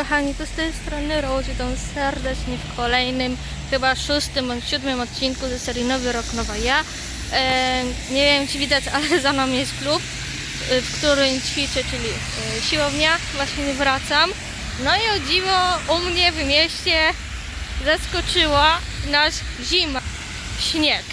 kochani, to z tej strony Rose, witam serdecznie w kolejnym, chyba szóstym bądź siódmym odcinku ze serii Nowy Rok, Nowa Ja. E, nie wiem czy widać, ale za mną jest klub, y, w którym ćwiczę, czyli y, siłownia. Właśnie wracam. No i o dziwo u mnie w mieście zaskoczyła nas zima, śnieg.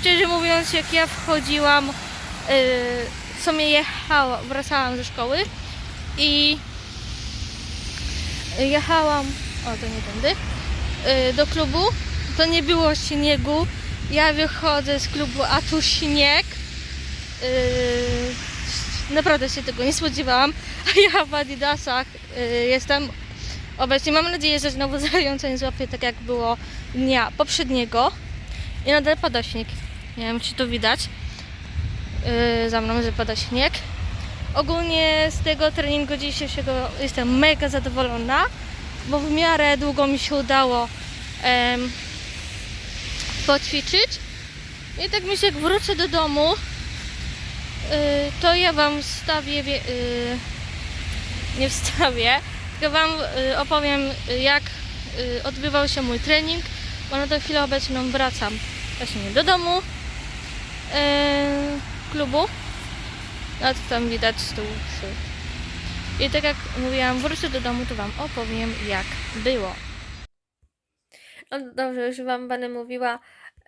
Szczerze mówiąc, jak ja wchodziłam, y, sobie jechałam, wracałam ze szkoły i jechałam, o to nie tędy, y, do klubu, to nie było śniegu. Ja wychodzę z klubu, a tu śnieg. Y, Naprawdę się tego nie spodziewałam, a ja w Adidasach y, jestem obecnie. Mam nadzieję, że znowu zająca nie złapię tak jak było dnia poprzedniego. I nadal pada śnieg. Nie wiem, czy to widać. Za mną, że pada śnieg. Ogólnie z tego treningu dzisiejszego jestem mega zadowolona, bo w miarę długo mi się udało em, poćwiczyć. I tak myślę, jak wrócę do domu, yy, to ja Wam wstawię, yy, nie wstawię, tylko Wam yy, opowiem, jak odbywał się mój trening, bo na tę chwilę obecną wracam właśnie do domu, klubu. No to tam widać stół przy. I tak jak mówiłam, wrócę do domu, to Wam opowiem, jak było. No dobrze, już Wam będę mówiła,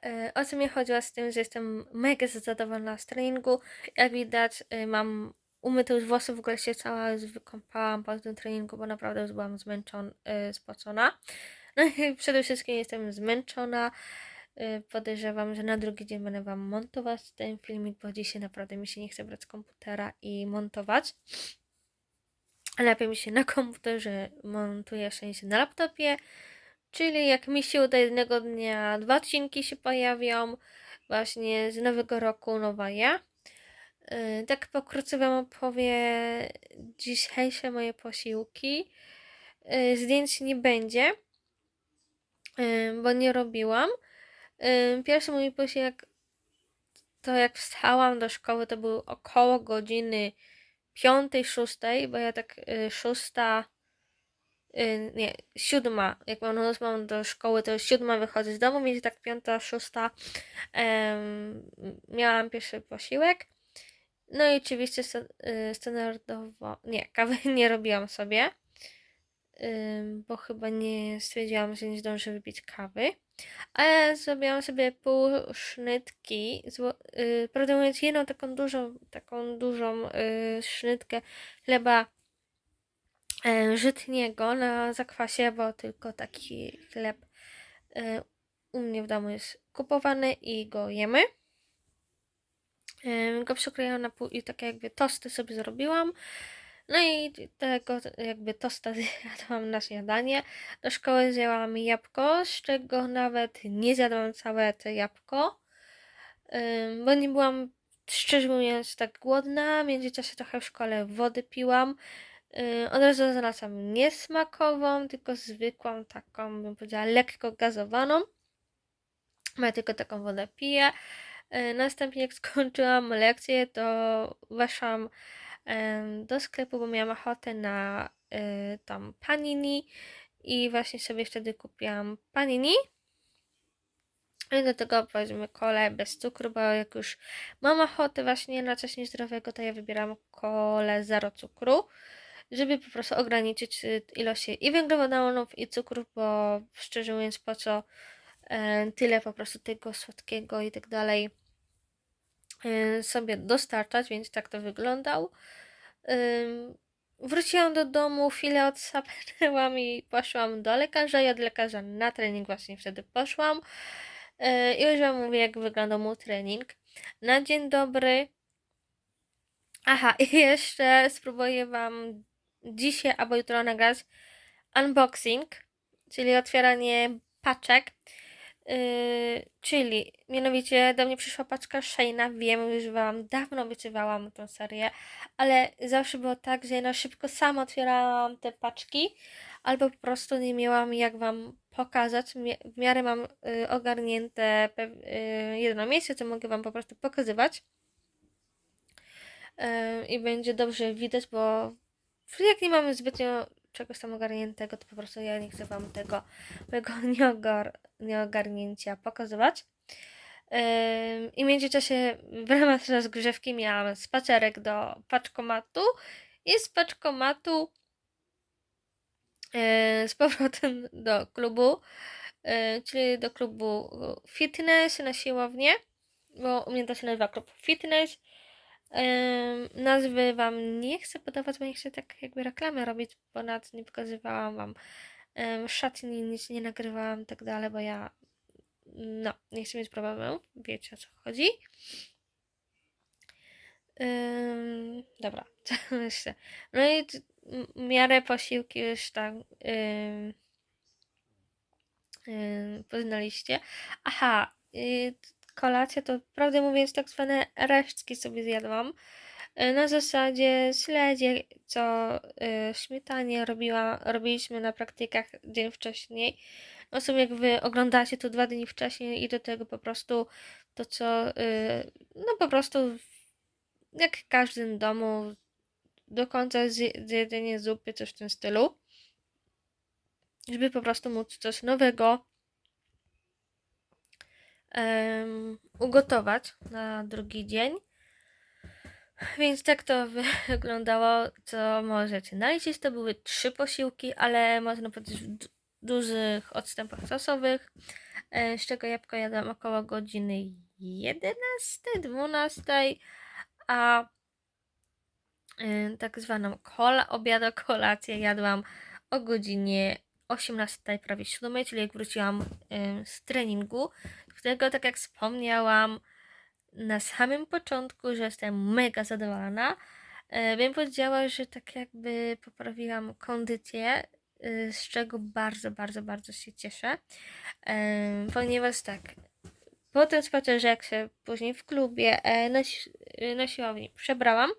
e, o co mi chodziło z tym, że jestem mega zadowolona z treningu. Jak widać, e, mam umyte już włosy, w ogóle się cała już wykąpałam po tym treningu, bo naprawdę już byłam zmęczona, spocona. No i przede wszystkim jestem zmęczona. Y, Podejrzewam, że na drugi dzień będę Wam montować ten filmik, bo dzisiaj naprawdę mi się nie chce brać komputera i montować. Lepiej mi się na komputerze montuje, sensie na laptopie. Czyli jak mi się uda jednego dnia, dwa odcinki się pojawią. Właśnie z nowego roku nowa ja. Y, Tak pokrótce Wam opowie dzisiejsze moje posiłki. Y, Zdjęć nie będzie, bo nie robiłam. Pierwszy mój posiłek to jak wstałam do szkoły, to był około godziny 5-6, bo ja tak y, szósta, y, nie, siódma, jak mam na mam do szkoły, to siódma wychodzę z domu, więc tak piąta, szósta em, miałam pierwszy posiłek. No i oczywiście sta- y, standardowo, nie, kawy nie robiłam sobie, bo chyba nie stwierdziłam, że nie zdążę wypić kawy. A ja zrobiłam sobie pół sznytki, yy, prawdę mówiąc jedną taką dużą, taką dużą yy, sznytkę chleba yy, żytniego na zakwasie, bo tylko taki chleb yy, u mnie w domu jest kupowany i go jemy. Go przyklejałam na pół i takie jakby tosty sobie zrobiłam. No i tego jakby tosta zjadłam na śniadanie. Do szkoły zjadłam jabłko, z czego nawet nie zjadłam całe to jabłko, bo nie byłam, szczerze mówiąc, tak głodna. W międzyczasie trochę w szkole wody piłam. Od razu znalazłam nie smakową, tylko zwykłą, taką bym powiedziała lekko gazowaną. Ja tylko taką wodę piję. Następnie jak skończyłam lekcję, to weszłam do sklepu, bo miałam ochotę na y, tam panini i właśnie sobie wtedy kupiłam panini. I do tego powiedzmy kolę bez cukru, bo jak już mam ochotę właśnie na coś niezdrowego, to ja wybieram kolę zero cukru, żeby po prostu ograniczyć y, ilość i węglowodanów i cukrów, bo szczerze mówiąc po co e, tyle po prostu tego słodkiego i tak dalej sobie dostarczać, więc tak to wyglądał. Wróciłam do domu, chwilę odsapnęłam i poszłam do lekarza i od lekarza na trening właśnie wtedy poszłam. Yy, I już Wam mówię, jak wyglądał mój trening. Na dzień dobry. Aha, i jeszcze spróbuję Wam dzisiaj albo jutro nagrać unboxing, czyli otwieranie paczek. Yy, czyli mianowicie do mnie przyszła paczka Shane'a. Wiem, już Wam dawno obiecywałam tę serię, ale zawsze było tak, że na szybko sama otwierałam te paczki, albo po prostu nie miałam jak Wam pokazać. W miarę mam y, ogarnięte y, jedno miejsce, co mogę Wam po prostu pokazywać. Y, I będzie dobrze widać, bo jak nie mamy zbytnio czegoś tam ogarniętego, to po prostu ja nie chcę Wam tego mojego nieogar, nieogarnięcia pokazywać. I w międzyczasie w ramach rozgrzewki miałam spacerek do paczkomatu i z paczkomatu yy, z powrotem do klubu, yy, czyli do klubu fitness na siłownię, bo u mnie to się nazywa klub fitness. Nazwy Wam nie chcę podawać, bo nie chcę tak jakby reklamy robić, nawet nie pokazywałam Wam szatni, nic nie nagrywałam tak dalej, bo ja no, nie chcę mieć problemów, wiecie o co chodzi. Ym, dobra, co jeszcze? No i w miarę posiłki już tam ym, ym, poznaliście. Aha, kolacja to prawdę mówiąc tak zwane resztki sobie zjadłam. Y, Na zasadzie śledzie, co y, śmietanie robiła, robiliśmy na praktykach dzień wcześniej. No sobie jak wy oglądacie to dwa dni wcześniej i do tego po prostu to co, y, no po prostu jak w każdym domu do końca zje- zjedzenie zupy, coś w tym stylu. Żeby po prostu móc coś nowego em, ugotować na drugi dzień. Więc tak to wyglądało, co możecie naliczyć. To były trzy posiłki, ale można powiedzieć w du- dużych odstępach czasowych, e, z czego jabłko jadłam około godziny 11, 12, a e, tak zwaną kola, obiado, kolację jadłam o godzinie 18, prawie 7, czyli jak wróciłam e, z treningu, którego tak jak wspomniałam na samym początku, że jestem mega zadowolona. E, Bym powiedziała, że tak jakby poprawiłam kondycję, y, z czego bardzo, bardzo, bardzo się cieszę. Ponieważ tak, po tym spacerze, jak się później w klubie e, na, na siłowni przebrałam,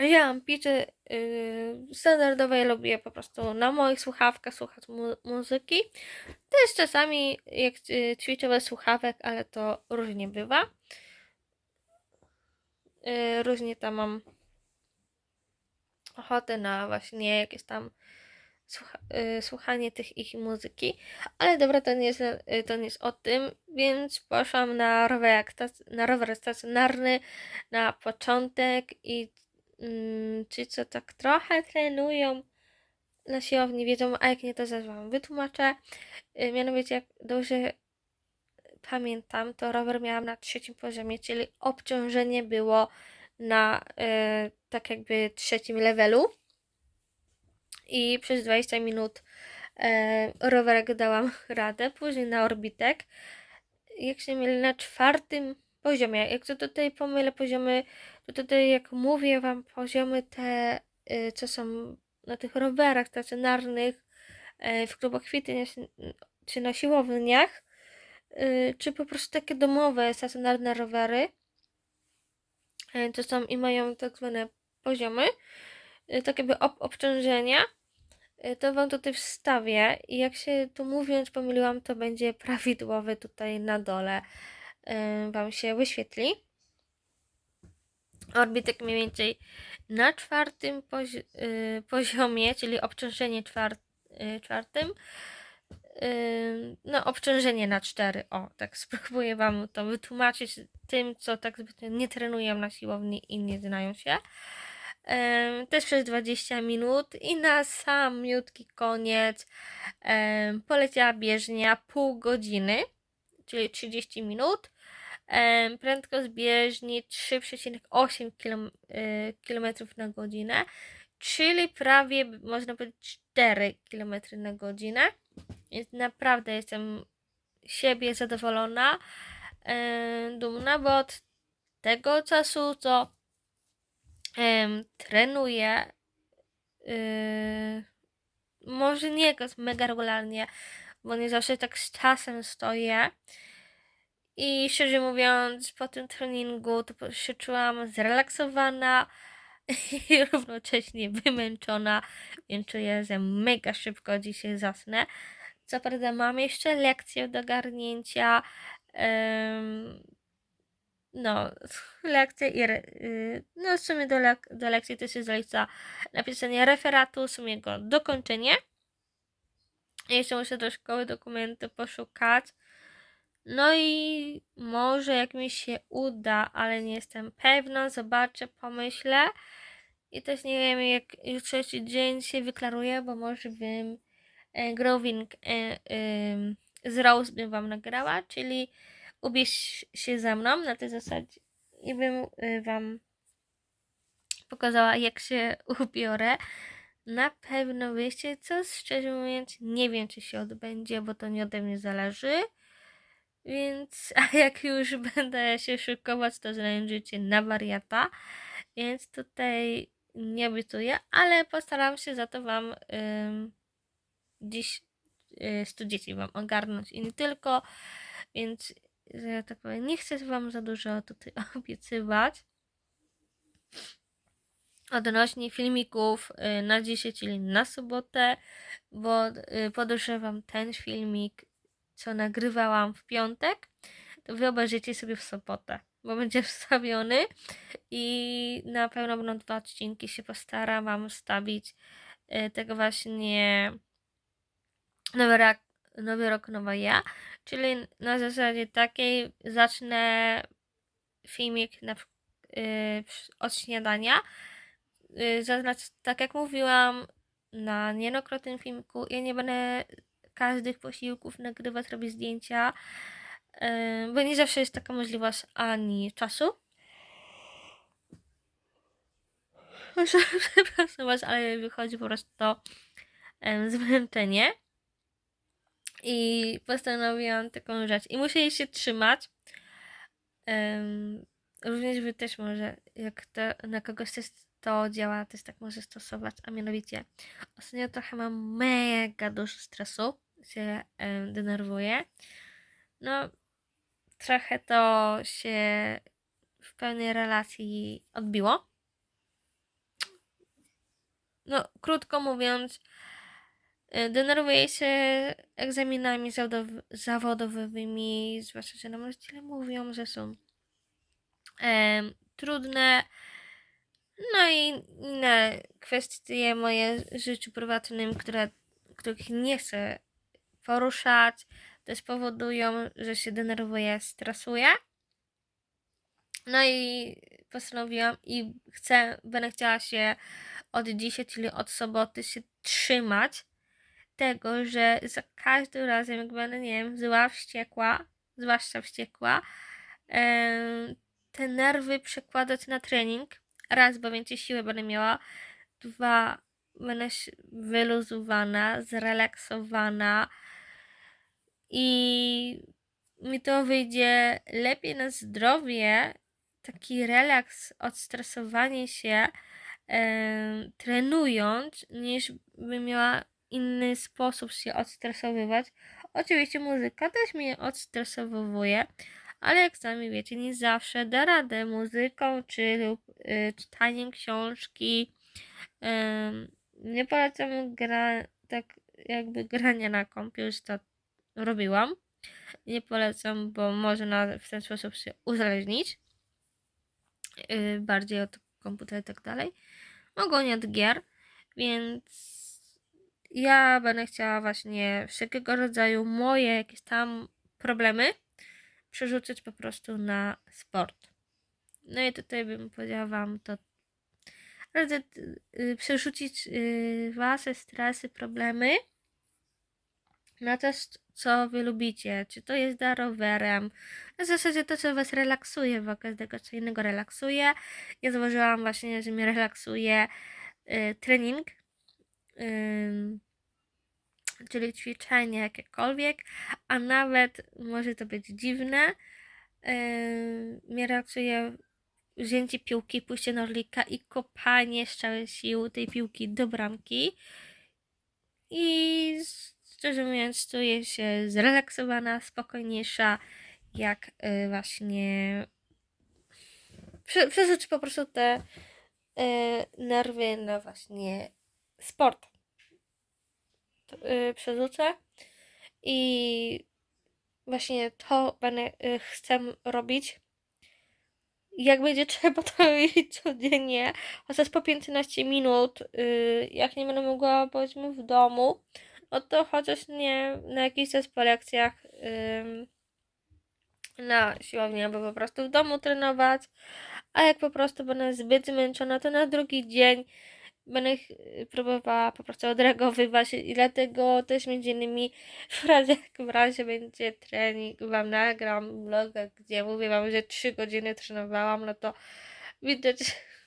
em, wzięłam picie y, standardowej, lubię po prostu na moich słuchawkach słuchać mu- muzyki. Też czasami jak y, ćwiczę słuchawek, ale to różnie bywa. Y, różnie tam mam ochotę na właśnie jakieś tam słucha y, słuchanie tych ich muzyki. Ale dobra, to nie, jest, y, to nie jest o tym, więc poszłam na rower, na rower stacjonarny na początek i ci, co tak trochę trenują na siłowni, wiedzą, a jak nie, to zaraz wam wytłumaczę. Y, Mianowicie, jak dobrze pamiętam, to rower miałam na trzecim poziomie, czyli obciążenie było na y, tak jakby trzecim levelu. I przez 20 minut e, rowerek dałam radę, później na orbitek. Jak się mieli na czwartym poziomie, jak to tutaj pomylę poziomy, to tutaj jak mówię wam poziomy te, y, co są na tych rowerach stacjonarnych, e, w klubach fitness czy na siłowniach, y, czy po prostu takie domowe, stacjonarne rowery, to są i mają tak zwane poziomy, y, tak jakby ob obciążenia, y, to wam tutaj wstawię i jak się tu mówiąc pomyliłam, to będzie prawidłowy tutaj na dole. y, wam się wyświetli. Orbitek mniej więcej na czwartym pozi y, poziomie, czyli obciążenie czwar y, czwartym, Ym, no, obciążenie na 4. O, tak spróbuję Wam to wytłumaczyć tym, co tak zbytnio nie trenują na siłowni i nie znają się. Też przez 20 minut i na sam miutki koniec poleciała bieżnia pół godziny, czyli 30 minut. Prędkość bieżni 3,8 km, na godzinę, czyli prawie można powiedzieć 4 km na godzinę. Więc naprawdę jestem siebie zadowolona, e, dumna, bo od tego czasu, co trenuję, yy, może nie mega regularnie, bo nie zawsze tak z czasem stoję. I szczerze mówiąc, po tym treningu to się czułam zrelaksowana i równocześnie wymęczona, więc czuję, że mega szybko dzisiaj zasnę. Co prawda mam jeszcze lekcję do garnięcia. em, no, lekcje i y, no w sumie do, lek, do lekcji też jest zalica napisanie referatu, w sumie go dokończenie. Jeszcze muszę do szkoły dokumenty poszukać. No i może jak mi się uda, ale nie jestem pewna, zobaczę, pomyślę. I też nie wiem, jak jutrzejszy dzień się wyklaruje, bo może bym e, growing e, em, z Rose bym wam nagrała, czyli ubierz się ze mną na tej zasadzie i bym y, wam pokazała, jak się ubiorę. Na pewno wiecie co, szczerze mówiąc, nie wiem, czy się odbędzie, bo to nie ode mnie zależy. Więc, a jak już będę się szykować, to znajdziecie na wariata. Więc tutaj nie obiecuję, ale postaram się za to Wam ym, dziś y, 100 dzieci Wam ogarnąć i nie tylko. Więc, że ja tak powiem, nie chcę Wam za dużo tutaj obiecywać. Odnośnie filmików y, na dzisiaj, czyli na sobotę, bo y, podejrzewam ten filmik, co nagrywałam w piątek, to wy obejrzycie sobie w sobotę, bo będzie wstawiony i na pewno będą dwa odcinki, się postaram wam wstawić y, tego właśnie nowy rok, nowy rok, nowa ja, czyli na zasadzie takiej zacznę filmik na, y, od śniadania, zaznacz, tak jak mówiłam na niejednokrotnym filmiku, ja nie będę każdych posiłków nagrywać, robić zdjęcia, yy, bo nie zawsze jest taka możliwość ani czasu. Przepraszam was, ale wychodzi po prostu to zmęczenie. I postanowiłam taką rzecz. I muszę jej się trzymać. Również wy też może, jak to, na kogoś też to działa, też tak może stosować, a mianowicie ostatnio trochę mam mega dużo stresu, się denerwuję. No, trochę to się w pełnej relacji odbiło. No, krótko mówiąc, y, denerwuję się egzaminami zawodow- zawodowymi, zwłaszcza, że nauczyciele mówią, że są trudne. No i inne kwestie moje w życiu prywatnym, które, których nie chcę poruszać, też powodują, że się denerwuję, stresuję. No i postanowiłam i chcę, będę chciała się od dzisiaj, czyli od soboty się trzymać tego, że za każdym razem, jak będę, nie wiem, zła, wściekła, zwłaszcza wściekła, te nerwy przekładać na trening. Raz, bo więcej siły będę miała. Dwa, będę wyluzowana, zrelaksowana i mi to wyjdzie lepiej na zdrowie, taki relaks, odstresowanie się, trenując, niż bym miała inny sposób się odstresowywać. Oczywiście muzyka też mnie odstresowuje, ale jak sami wiecie, nie zawsze da radę muzyką czy lub y, czytaniem książki. Ym, nie polecam gra, tak jakby grania na kompie, już to robiłam. Nie polecam, bo można w ten sposób się uzależnić. Yy, bardziej od komputera i tak dalej. Ogólnie od gier, więc ja będę chciała właśnie wszelkiego rodzaju moje jakieś tam problemy przerzucić po prostu na sport. No i tutaj bym powiedziała Wam to radzę y, przerzucić y, Wasze stresy, problemy na coś, co Wy lubicie. Czy to jest rowerem. Na zasadzie to, co Was relaksuje, bo każdego co innego relaksuje. Ja zauważyłam właśnie, że mnie relaksuje y, trening. Czyli ćwiczenie jakiekolwiek, a nawet może to być dziwne, yy, mnie relaksuje wzięcie piłki, pójście na orlika i kopanie z całej siły tej piłki do bramki. I szczerze mówiąc, czuję się zrelaksowana, spokojniejsza, jak yy, właśnie prze, przerzuć po prostu te yy, nerwy na właśnie sport yy, przerzucę. I właśnie to będę, yy, chcę robić. Jak będzie trzeba, to jeść codziennie, chociaż po 15 minut, y, jak nie będę mogła, powiedzmy, w domu, no to chociaż nie na jakichś też po lekcjach na siłowni, albo po prostu w domu trenować, a jak po prostu będę zbyt zmęczona, to na drugi dzień będę ch- próbowała po prostu odreagowywać i dlatego też między innymi w razie, w razie będzie trening, wam nagram vloga, gdzie mówię wam, że 3 godziny trenowałam, no to widać,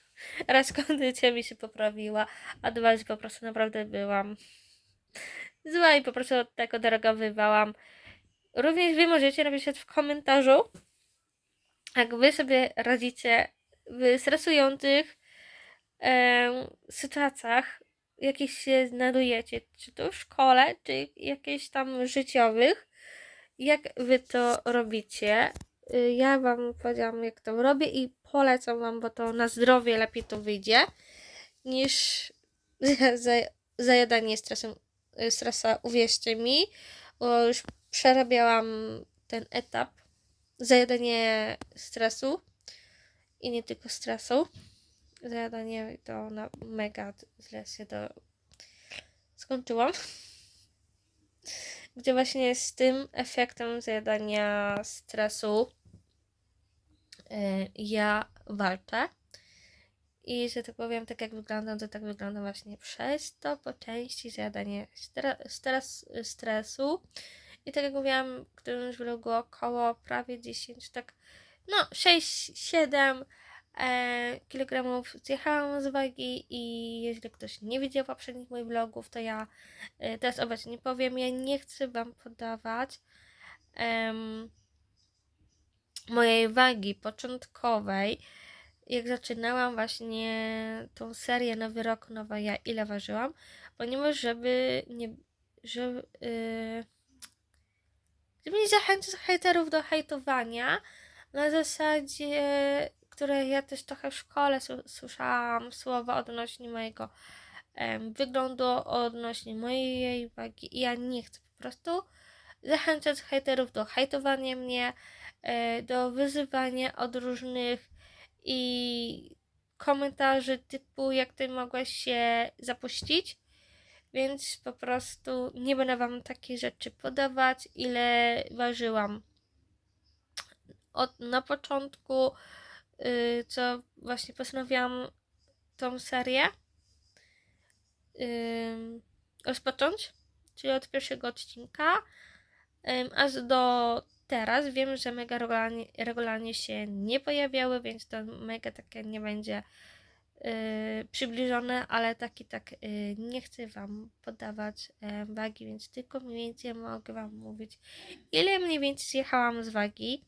raz kondycja mi się poprawiła, a dwa, że po prostu naprawdę byłam zła i po prostu tego odreagowywałam. Również wy możecie napisać w komentarzu, jak wy sobie radzicie w stresujących em, sytuacjach, jakich się znajdujecie, czy to w szkole, czy jakieś tam życiowych, jak wy to robicie. Y, Ja wam powiedziałam, jak to robię i polecam wam, bo to na zdrowie lepiej to wyjdzie, niż za- za- zajadanie stresem, y, stresa, uwierzcie mi, bo już przerabiałam ten etap, zajadanie stresu i nie tylko stresu zajadanie to na mega źle się to skończyłam. Gdzie właśnie z tym efektem zajadania stresu y, ja walczę. I że tak powiem, tak jak wyglądam, to tak wygląda właśnie przez to po części zjadanie stre- stres, stresu. I tak jak mówiłam, w którymś vlogu około prawie 10, tak no 6-7 e, kilogramów zjechałam z wagi i jeżeli ktoś nie widział poprzednich moich vlogów, to ja e, teraz obecnie powiem, ja nie chcę Wam podawać em, mojej wagi początkowej, jak zaczynałam właśnie tą serię Nowy Rok, Nowa Ja, ile ważyłam, ponieważ żeby nie, żeby, yy, żeby nie hejterów do hejtowania, na zasadzie, które ja też trochę w szkole słyszałam słowa odnośnie mojego wyglądu, odnośnie mojej wagi i ja nie chcę po prostu zachęcać hejterów do hejtowania mnie, e, do wyzywania od różnych i komentarzy typu jak ty mogłaś się zapuścić. Więc po prostu nie będę wam takie rzeczy podawać, ile ważyłam od, na początku, co właśnie postanowiłam tą serię rozpocząć, czyli od pierwszego odcinka, aż do teraz. Wiem, że mega regularnie, regularnie się nie pojawiały, więc to mega takie nie będzie y, przybliżone, ale tak i tak y, nie chcę Wam podawać e, wagi, więc tylko mniej więcej mogę Wam mówić, ile mniej więcej zjechałam z wagi.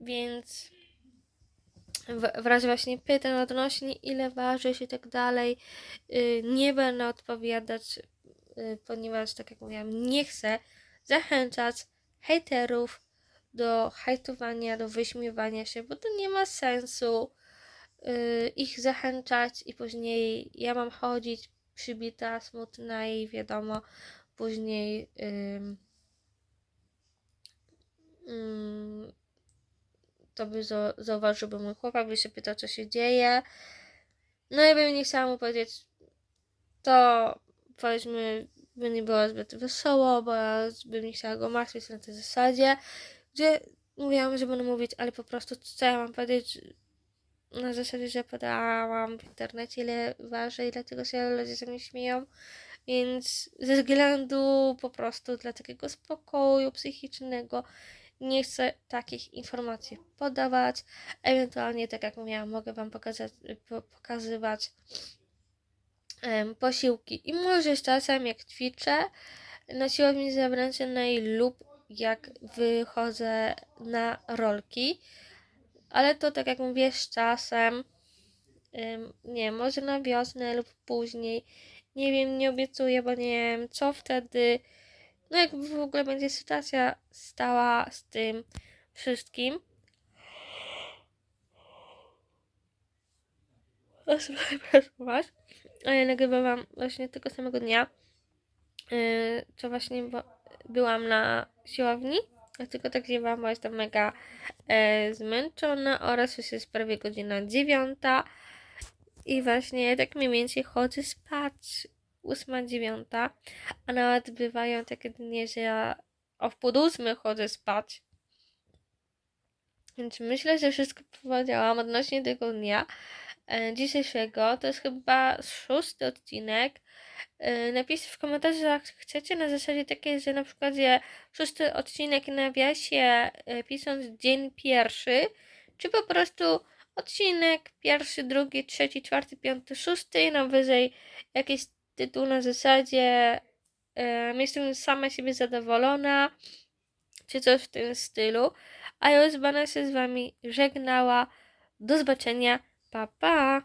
Więc w, w razie właśnie pytań odnośnie ile ważysz i tak dalej, y, nie będę odpowiadać, y, ponieważ tak jak mówiłam, nie chcę zachęcać hejterów do hejtowania, do wyśmiewania się, bo to nie ma sensu y, ich zachęcać i później ja mam chodzić przybita, smutna i wiadomo, później ym, to by za- zauważył, by mój chłopak by się pytał, co się dzieje. No i bym nie chciała mu powiedzieć, to powiedzmy, by nie było zbyt wesoło, bo ja bym nie chciała go martwić na tej zasadzie, gdzie mówiłam, że będę mówić, ale po prostu co ja mam powiedzieć na zasadzie, że podałam w internecie ile waży i dlatego się ludzie ze mnie śmieją. Więc ze względu po prostu dla takiego spokoju psychicznego nie chcę takich informacji podawać. Ewentualnie, tak jak mówiłam, mogę Wam pokazać, po- pokazywać em, posiłki i może czasem, jak ćwiczę na siłowni zewnętrznej lub jak wychodzę na rolki. Ale to, tak jak mówię, z czasem, em, nie może na wiosnę lub później. Nie wiem, nie obiecuję, bo nie wiem, co wtedy. No, jak w ogóle będzie sytuacja stała z tym wszystkim. Przepraszam, a ja nagrywałam właśnie tego samego dnia, yy, co właśnie byłam na siłowni. Dlatego tak zjewałam, bo jestem mega e, zmęczona oraz już jest prawie godzina dziewiąta i właśnie tak mniej więcej chodzę spać ósma, dziewiąta, a nawet bywają takie dni, że ja o wpół do ósmej chodzę spać. Więc myślę, że wszystko powiedziałam odnośnie tego dnia e, dzisiejszego. To jest chyba szósty odcinek. E, napiszcie w komentarzach, chcecie na zasadzie takiej, że na przykład je szósty odcinek nawiasie e, pisząc dzień pierwszy, czy po prostu odcinek pierwszy, drugi, trzeci, czwarty, piąty, szósty i najwyżej jakiś tytuł na zasadzie e, jestem sama siebie zadowolona, czy coś w tym stylu. A ja już się z Wami żegnała. Do zobaczenia. Pa, pa!